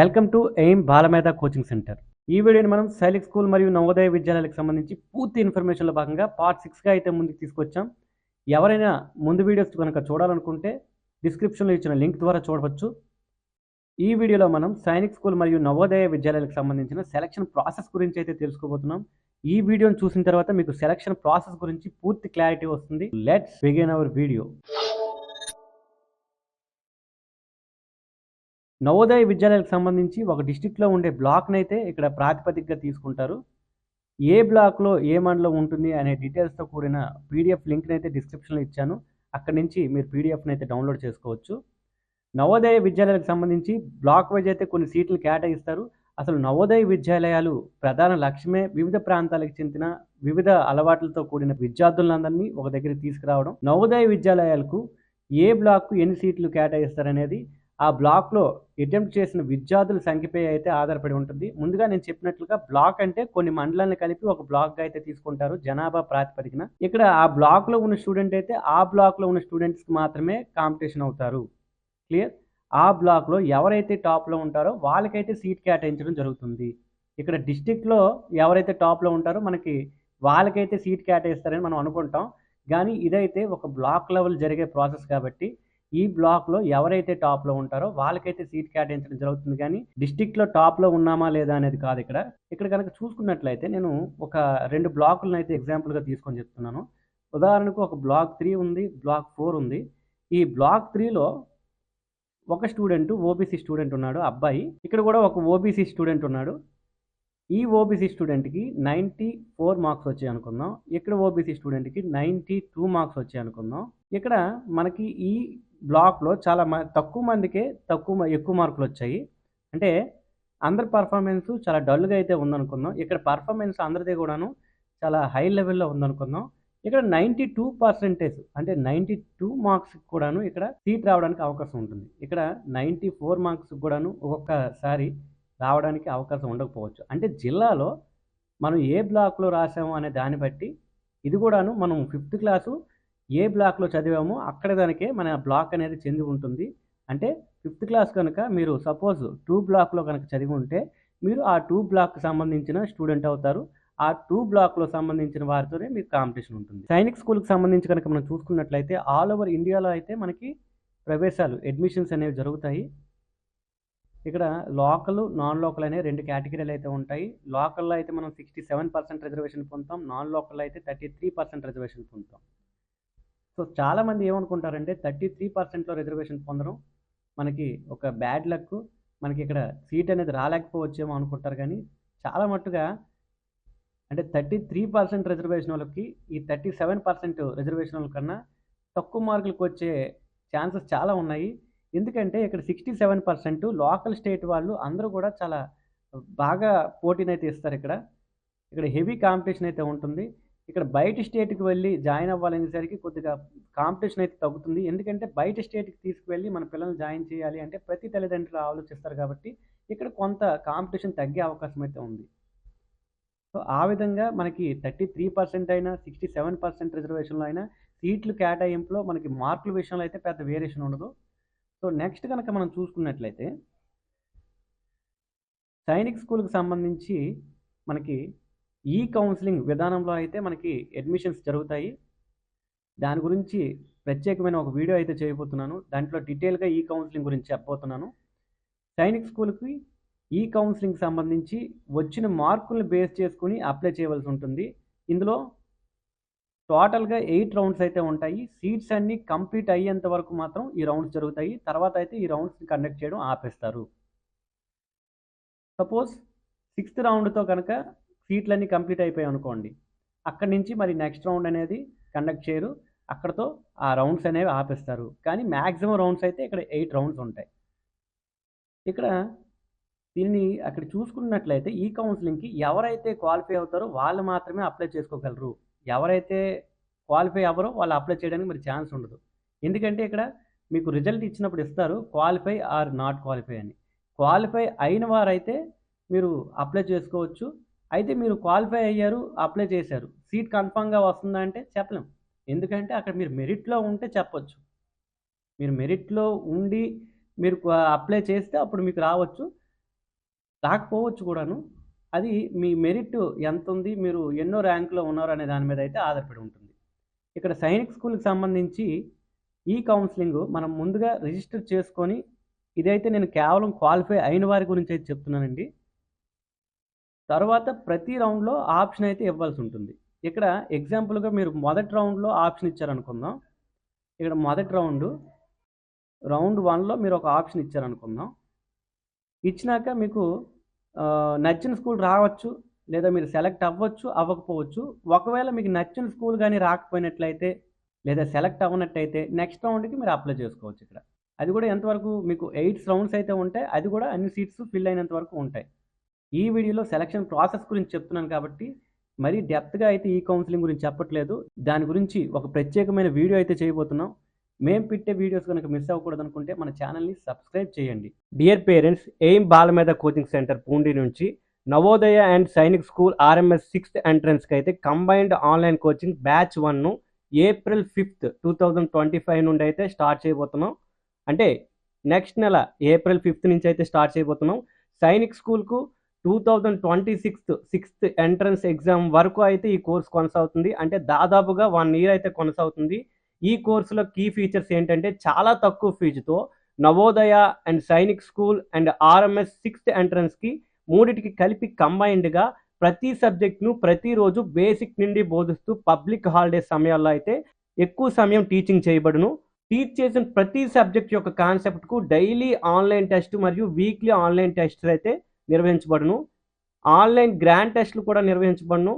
Welcome to aim Balamedha coaching centre. ఈ వీడియోని మనం సైలిక్ స్కూల్ మరియు నవోదయ విద్యాలయాలకు సంబంధించి పూర్తి ఇన్ఫర్మేషన్లో భాగంగా పార్ట్ సిక్స్గా అయితే ముందుకు తీసుకొచ్చాం. ఎవరైనా ముందు వీడియోస్ కనుక చూడాలనుకుంటే డిస్క్రిప్షన్లో ఇచ్చిన లింక్ ద్వారా చూడవచ్చు. ఈ వీడియోలో మనం సైనిక్ స్కూల్ మరియు నవోదయ విద్యాలయాలకు సంబంధించిన సెలక్షన్ ప్రాసెస్ గురించి అయితే తెలుసుకోబోతున్నాం. ఈ వీడియోని చూసిన తర్వాత మీకు సెలక్షన్ ప్రాసెస్ గురించి పూర్తి క్లారిటీ వస్తుంది. Let's begin our video. Navodaya విద్యాలయాలకు సంబంధించి ఒక డిస్టిక్లో ఉండే బ్లాక్ని అయితే ఇక్కడ ప్రాతిపదికగా తీసుకుంటారు. ఏ బ్లాక్లో ఏ మండలం ఉంటుంది అనే డీటెయిల్స్తో కూడిన పీడిఎఫ్ లింక్ని అయితే డిస్క్రిప్షన్లో ఇచ్చాను. అక్కడి నుంచి మీరు పీడిఎఫ్ని అయితే డౌన్లోడ్ చేసుకోవచ్చు. నవోదయ విద్యాలయాలకు సంబంధించి బ్లాక్ వైజ్ అయితే కొన్ని సీట్లు కేటాయిస్తారు. అసలు నవోదయ విద్యాలయాలు ప్రధాన లక్ష్యమే వివిధ ప్రాంతాలకు చెందిన వివిధ అలవాట్లతో కూడిన విద్యార్థులందరినీ ఒక దగ్గర తీసుకురావడం. నవోదయ విద్యాలయాలకు ఏ బ్లాక్కు ఎన్ని సీట్లు కేటాయిస్తారనేది ఆ బ్లాక్లో అటెంప్ట్ చేసిన విద్యార్థుల సంఖ్యపై అయితే ఆధారపడి ఉంటుంది. ముందుగా నేను చెప్పినట్లుగా బ్లాక్ అంటే కొన్ని మండలాలను కలిపి ఒక బ్లాక్గా అయితే తీసుకుంటారు. జనాభా ప్రాతిపదికన. ఇక్కడ ఆ బ్లాక్లో ఉన్న స్టూడెంట్ అయితే ఆ బ్లాక్లో ఉన్న స్టూడెంట్స్కి మాత్రమే కాంపిటీషన్ అవుతారు. క్లియర్? ఆ బ్లాక్లో ఎవరైతే టాప్లో ఉంటారో వాళ్ళకైతే సీట్ కేటాయించడం జరుగుతుంది. ఇక్కడ డిస్టిక్లో ఎవరైతే టాప్లో ఉంటారో మనకి వాళ్ళకైతే సీట్ కేటాయిస్తారని మనం అనుకుంటాం. కానీ ఇదైతే ఒక బ్లాక్ లెవెల్ జరిగే ప్రాసెస్ కాబట్టి ఈ బ్లాక్లో ఎవరైతే టాప్లో ఉంటారో వాళ్ళకైతే సీట్ కేటాయించడం జరుగుతుంది. కానీ డిస్టిక్లో టాప్లో ఉన్నామా లేదా అనేది కాదు ఇక్కడ. ఇక్కడ కనుక చూసుకున్నట్లయితే నేను ఒక రెండు బ్లాకులను అయితే ఎగ్జాంపుల్గా తీసుకొని చెప్తున్నాను. ఉదాహరణకు ఒక బ్లాక్ త్రీ ఉంది బ్లాక్ ఫోర్ ఉంది. ఈ బ్లాక్ త్రీలో ఒక స్టూడెంట్ ఓబీసీ స్టూడెంట్ ఉన్నాడు అబ్బాయి. ఇక్కడ కూడా ఒక ఓబీసీ స్టూడెంట్ ఉన్నాడు. ఈ ఓబీసీ స్టూడెంట్కి నైంటీ ఫోర్ మార్క్స్ వచ్చాయి అనుకుందాం. ఇక్కడ ఓబీసీ స్టూడెంట్కి నైంటీ టూ మార్క్స్ వచ్చాయి అనుకుందాం. ఇక్కడ మనకి ఈ బ్లాక్లో చాలా మ తక్కువ మందికే తక్కువ ఎక్కువ మార్కులు వచ్చాయి అంటే అందరి పర్ఫార్మెన్స్ చాలా డల్గా అయితే ఉందనుకుందాం. ఇక్కడ పర్ఫార్మెన్స్ అందరిది కూడాను చాలా హై లెవెల్లో ఉందనుకుందాం. ఇక్కడ నైంటీ టూ పర్సెంటేజ్ అంటే నైంటీ టూ మార్క్స్ కూడాను ఇక్కడ సీట్ రావడానికి అవకాశం ఉంటుంది. ఇక్కడ నైంటీ ఫోర్ మార్క్స్ కూడాను ఒక్కొక్కసారి రావడానికి అవకాశం ఉండకపోవచ్చు. అంటే జిల్లాలో మనం ఏ బ్లాక్లో రాసాము అనే దాన్ని బట్టి ఇది కూడాను మనం ఫిఫ్త్ క్లాసు ఏ బ్లాక్లో చదివామో అక్కడ దానికే మన బ్లాక్ అనేది చెంది ఉంటుంది. అంటే ఫిఫ్త్ క్లాస్ కనుక మీరు సపోజ్ టూ బ్లాక్లో కనుక చదివి ఉంటే మీరు ఆ టూ బ్లాక్ సంబంధించిన స్టూడెంట్ అవుతారు. ఆ టూ బ్లాక్లో సంబంధించిన వారితోనే మీకు కాంపిటీషన్ ఉంటుంది. సైనిక్ స్కూల్కి సంబంధించి కనుక మనం చూసుకున్నట్లయితే ఆల్ ఓవర్ ఇండియాలో అయితే మనకి ప్రవేశాలు అడ్మిషన్స్ అనేవి జరుగుతాయి. ఇక్కడ లోకల్ నాన్ లోకల్ అనే రెండు కేటగిరీలు అయితే ఉంటాయి. లోకల్లో అయితే మనం సిక్స్టీ సెవెన్ పర్సెంట్ రిజర్వేషన్ పొందుతాం. నాన్ లోకల్లో అయితే థర్టీ త్రీ పర్సెంట్ రిజర్వేషన్ పొందుతాం. సో చాలామంది ఏమనుకుంటారంటే థర్టీ త్రీ పర్సెంట్లో రిజర్వేషన్ పొందడం మనకి ఒక బ్యాడ్ లక్. మనకి ఇక్కడ సీట్ అనేది రాలేకపోవచ్చేమో అనుకుంటారు కానీ చాలా మట్టుగా అంటే థర్టీ త్రీ పర్సెంట్ రిజర్వేషన్ వాళ్ళకి ఈ థర్టీ సెవెన్ పర్సెంట్ రిజర్వేషన్ వాళ్ళ కన్నా తక్కువ మార్కులకు వచ్చే ఛాన్సెస్ చాలా ఉన్నాయి. ఎందుకంటే ఇక్కడ sixty seven percent local state వాళ్ళు అందరూ కూడా చాలా బాగా పోటీనైతే ఇస్తారు ఇక్కడ. ఇక్కడ హెవీ కాంపిటీషన్ అయితే ఉంటుంది. ఇక్కడ బయట స్టేట్కి వెళ్ళి జాయిన్ అవ్వాలనేసరికి కొద్దిగా కాంపిటీషన్ అయితే తగ్గుతుంది. ఎందుకంటే బయట స్టేట్కి తీసుకువెళ్ళి మన పిల్లల్ని జాయిన్ చేయాలి అంటే ప్రతి తల్లిదండ్రులు ఆలోచిస్తారు కాబట్టి ఇక్కడ కొంత కాంపిటీషన్ తగ్గే అవకాశం అయితే ఉంది. సో ఆ విధంగా మనకి థర్టీ త్రీ పర్సెంట్ అయినా సిక్స్టీ సెవెన్ పర్సెంట్ రిజర్వేషన్లో అయినా సీట్లు కేటాయింపులో మనకి మార్కుల విషయంలో అయితే పెద్ద వేరియేషన్ ఉండదు. సో నెక్స్ట్ కనుక మనం చూసుకున్నట్లయితే సైనిక్ స్కూల్కి సంబంధించి మనకి ఈ కౌన్సిలింగ్ విధానంలో అయితే మనకి అడ్మిషన్స్ జరుగుతాయి. దాని గురించి ప్రత్యేకమైన ఒక వీడియో అయితే చేయబోతున్నాను. దాంట్లో డీటెయిల్గా ఈ కౌన్సిలింగ్ గురించి చెప్పబోతున్నాను. సైనిక్ స్కూల్కి ఈ కౌన్సిలింగ్ సంబంధించి వచ్చిన మార్కులను బేస్ చేసుకుని అప్లై చేయవలసి ఉంటుంది. ఇందులో టోటల్గా ఎయిట్ రౌండ్స్ అయితే ఉంటాయి. సీట్స్ అన్నీ కంప్లీట్ అయ్యేంత వరకు మాత్రం ఈ రౌండ్స్ జరుగుతాయి. తర్వాత అయితే ఈ రౌండ్స్ని కండక్ట్ చేయడం ఆపేస్తారు. సపోజ్ సిక్స్త్ రౌండ్తో కనుక సీట్లన్నీ కంప్లీట్ అయిపోయాయి అనుకోండి. అక్కడి నుంచి మరి నెక్స్ట్ రౌండ్ అనేది కండక్ట్ చేయరు. అక్కడతో ఆ రౌండ్స్ అనేవి ఆపేస్తారు. కానీ మ్యాక్సిమం రౌండ్స్ అయితే ఇక్కడ ఎయిట్ రౌండ్స్ ఉంటాయి. ఇక్కడ దీన్ని అక్కడ చూసుకున్నట్లయితే ఈ కౌన్సిలింగ్కి ఎవరైతే క్వాలిఫై అవుతారో వాళ్ళు మాత్రమే అప్లై చేసుకోగలరు. ఎవరైతే క్వాలిఫై అవ్వరో వాళ్ళు అప్లై చేయడానికి మరి ఛాన్స్ ఉండదు. ఎందుకంటే ఇక్కడ మీకు రిజల్ట్ ఇచ్చినప్పుడు ఇస్తారు క్వాలిఫై ఆర్ నాట్ క్వాలిఫై అని. క్వాలిఫై అయిన వారైతే మీరు అప్లై చేసుకోవచ్చు. అయితే మీరు క్వాలిఫై అయ్యారు అప్లై చేశారు. సీట్ కన్ఫామ్గా వస్తుందా అంటే చెప్పలేం. ఎందుకంటే అక్కడ మీరు మెరిట్లో ఉంటే చెప్పొచ్చు. మీరు మెరిట్లో ఉండి మీరు అప్లై చేస్తే అప్పుడు మీకు రావచ్చు. రాకపోవచ్చు కూడాను. అది మీ మెరిట్ ఎంత ఉంది మీరు ఎన్నో ర్యాంకులో ఉన్నారు అనే దాని మీద అయితే ఆధారపడి ఉంటుంది. ఇక్కడ సైనిక్ స్కూల్కి సంబంధించి ఈ కౌన్సిలింగ్ మనం ముందుగా రిజిస్టర్ చేసుకొని ఇదైతే నేను కేవలం క్వాలిఫై అయిన వారి గురించి అయితే చెప్తున్నానండి. తర్వాత ప్రతి రౌండ్లో ఆప్షన్ అయితే ఇవ్వాల్సి ఉంటుంది. ఇక్కడ ఎగ్జాంపుల్గా మీరు మొదటి రౌండ్లో ఆప్షన్ ఇచ్చారనుకుందాం. ఇక్కడ మొదటి రౌండ్ రౌండ్ వన్లో మీరు ఒక ఆప్షన్ ఇచ్చారనుకుందాం. ఇచ్చినాక మీకు నచ్చిన స్కూల్ రావచ్చు లేదా మీరు సెలెక్ట్ అవ్వచ్చు అవ్వకపోవచ్చు. ఒకవేళ మీకు నచ్చిన స్కూల్ కానీ రాకపోయినట్లయితే లేదా సెలెక్ట్ అవ్వనట్టయితే నెక్స్ట్ రౌండ్కి మీరు అప్లై చేసుకోవచ్చు ఇక్కడ. అది కూడా ఎంతవరకు మీకు ఎయిట్ రౌండ్స్ అయితే ఉంటాయి అది కూడా అన్ని సీట్స్ ఫిల్ అయినంత వరకు ఉంటాయి. ఈ వీడియోలో సెలక్షన్ ప్రాసెస్ గురించి చెప్తున్నాను కాబట్టి మరీ డెప్త్గా అయితే ఈ కౌన్సిలింగ్ గురించి చెప్పట్లేదు. దాని గురించి ఒక ప్రత్యేకమైన వీడియో అయితే చేయబోతున్నాం. మేము పెట్టే వీడియోస్ కనుక మిస్ అవ్వకూడదు అనుకుంటే మన ఛానల్ని సబ్స్క్రైబ్ చేయండి. Dear parents aim Balameda coaching centre Pundi నుంచి Navodaya and Sainik school RMS sixth ఎంట్రన్స్కి అయితే కంబైన్డ్ ఆన్లైన్ కోచింగ్ బ్యాచ్ వన్ను April fifth two thousand twenty five నుండి అయితే స్టార్ట్ చేయబోతున్నాం. అంటే నెక్స్ట్ నెల ఏప్రిల్ ఫిఫ్త్ నుంచి అయితే స్టార్ట్ చేయబోతున్నాం. సైనిక్ స్కూల్కు two thousand twenty sixth sixth entrance exam వరకు అయితే ఈ కోర్స్ కొనసాగుతుంది. అంటే దాదాపుగా వన్ ఇయర్ అయితే కొనసాగుతుంది. ఈ కోర్సులో కీ ఫీచర్స్ ఏంటంటే చాలా తక్కువ ఫీజుతో Navodaya and Sainik school and RMS sixth ఎంట్రన్స్కి మూడిటికి కలిపి కంబైన్డ్గా ప్రతి సబ్జెక్ట్ను ప్రతిరోజు బేసిక్ నుండి బోధిస్తూ పబ్లిక్ హాలిడే సమయాల్లో అయితే ఎక్కువ సమయం టీచింగ్ చేయబడును. టీచ్ చేసిన ప్రతి సబ్జెక్ట్ యొక్క కాన్సెప్ట్కు డైలీ ఆన్లైన్ టెస్ట్ మరియు వీక్లీ ఆన్లైన్ టెస్ట్ అయితే నిర్వహించబడును. ఆన్లైన్ గ్రాండ్ టెస్ట్లు కూడా నిర్వహించబడును.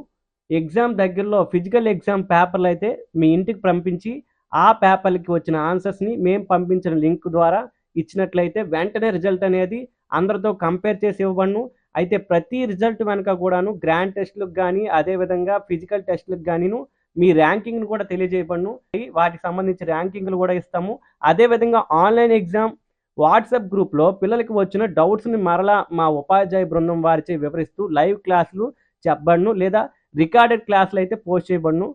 ఎగ్జామ్ దగ్గరలో ఫిజికల్ ఎగ్జామ్ పేపర్లు అయితే మీ ఇంటికి పంపించి ఆ పేపర్లకి వచ్చిన ఆన్సర్స్ని మేము పంపించిన లింక్ ద్వారా ఇచ్చినట్లయితే వెంటనే రిజల్ట్ అనేది అందరితో కంపేర్ చేసి ఇవ్వబడును. అయితే ప్రతి రిజల్ట్ వెనుక కూడాను గ్రాండ్ టెస్ట్లకు కానీ అదేవిధంగా ఫిజికల్ టెస్ట్లకు కానీను మీ ర్యాంకింగ్ను కూడా తెలియజేయబడును. వాటికి సంబంధించి ర్యాంకింగ్లు కూడా ఇస్తాము. అదేవిధంగా ఆన్లైన్ ఎగ్జామ్ వాట్సాప్ గ్రూప్లో పిల్లలకి వచ్చిన డౌట్స్ని మరలా మా ఉపాధ్యాయ బృందం వారిచే వివరిస్తూ లైవ్ క్లాసులు చెప్పబడును లేదా రికార్డెడ్ క్లాసులు అయితే పోస్ట్ చేయబడును.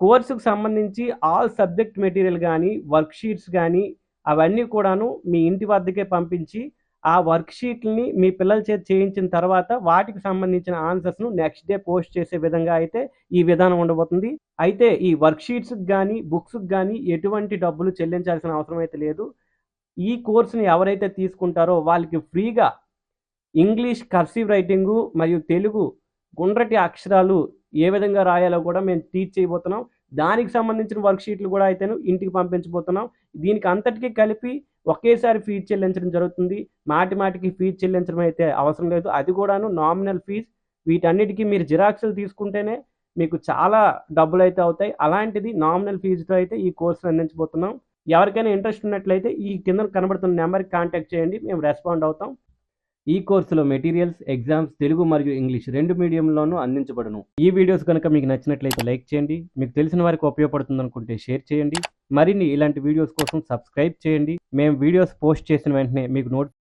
కోర్సుకు సంబంధించి ఆల్ సబ్జెక్ట్ మెటీరియల్ కానీ వర్క్ షీట్స్ కానీ అవన్నీ కూడాను మీ ఇంటి వద్దకే పంపించి ఆ వర్క్షీట్ని మీ పిల్లల చేత చేయించిన తర్వాత వాటికి సంబంధించిన ఆన్సర్స్ను నెక్స్ట్ డే పోస్ట్ చేసే విధంగా అయితే ఈ విధానం ఉండబోతుంది. అయితే ఈ వర్క్షీట్స్కి కానీ బుక్స్కి కానీ ఎటువంటి డబ్బులు చెల్లించాల్సిన అవసరం అయితే లేదు. ఈ కోర్సుని ఎవరైతే తీసుకుంటారో వాళ్ళకి ఫ్రీగా ఇంగ్లీష్ కర్సివ్ రైటింగు మరియు తెలుగు గుండ్రటి అక్షరాలు ఏ విధంగా రాయాలో కూడా మేము టీచ్ చేయబోతున్నాం. దానికి సంబంధించిన వర్క్ షీట్లు కూడా అయితేను ఇంటికి పంపించబోతున్నాం. దీనికి అంతటికీ కలిపి ఒకేసారి ఫీజు చెల్లించడం జరుగుతుంది. మాటి మాటికి ఫీజు చెల్లించడం అయితే అవసరం లేదు. అది కూడాను నామినల్ ఫీజ్ వీటన్నిటికీ మీరు జిరాక్స్లు తీసుకుంటేనే మీకు చాలా డబ్బులు అయితే అవుతాయి. అలాంటిది నామినల్ ఫీజుతో అయితే ఈ కోర్సును అందించబోతున్నాం. ఎవరికైనా ఇంట్రెస్ట్ ఉన్నట్లయితే ఈ కింద కనబడుతున్న నెంబర్కి కాంటాక్ట్ చేయండి మేము రెస్పాండ్ అవుతాం. ఈ కోర్సులో మెటీరియల్స్ ఎగ్జామ్స్ తెలుగు మరియు ఇంగ్లీష్ రెండు మీడియంలోనూ అందించబడును. ఈ వీడియోస్ కనుక మీకు నచ్చినట్లయితే లైక్ చేయండి మీకు తెలిసిన వారికి ఉపయోగపడుతుంది అనుకుంటే షేర్ చేయండి. మరిన్ని ఇలాంటి వీడియోస్ కోసం సబ్స్క్రైబ్ చేయండి. మేము వీడియోస్ పోస్ట్ చేసిన వెంటనే మీకు నోట్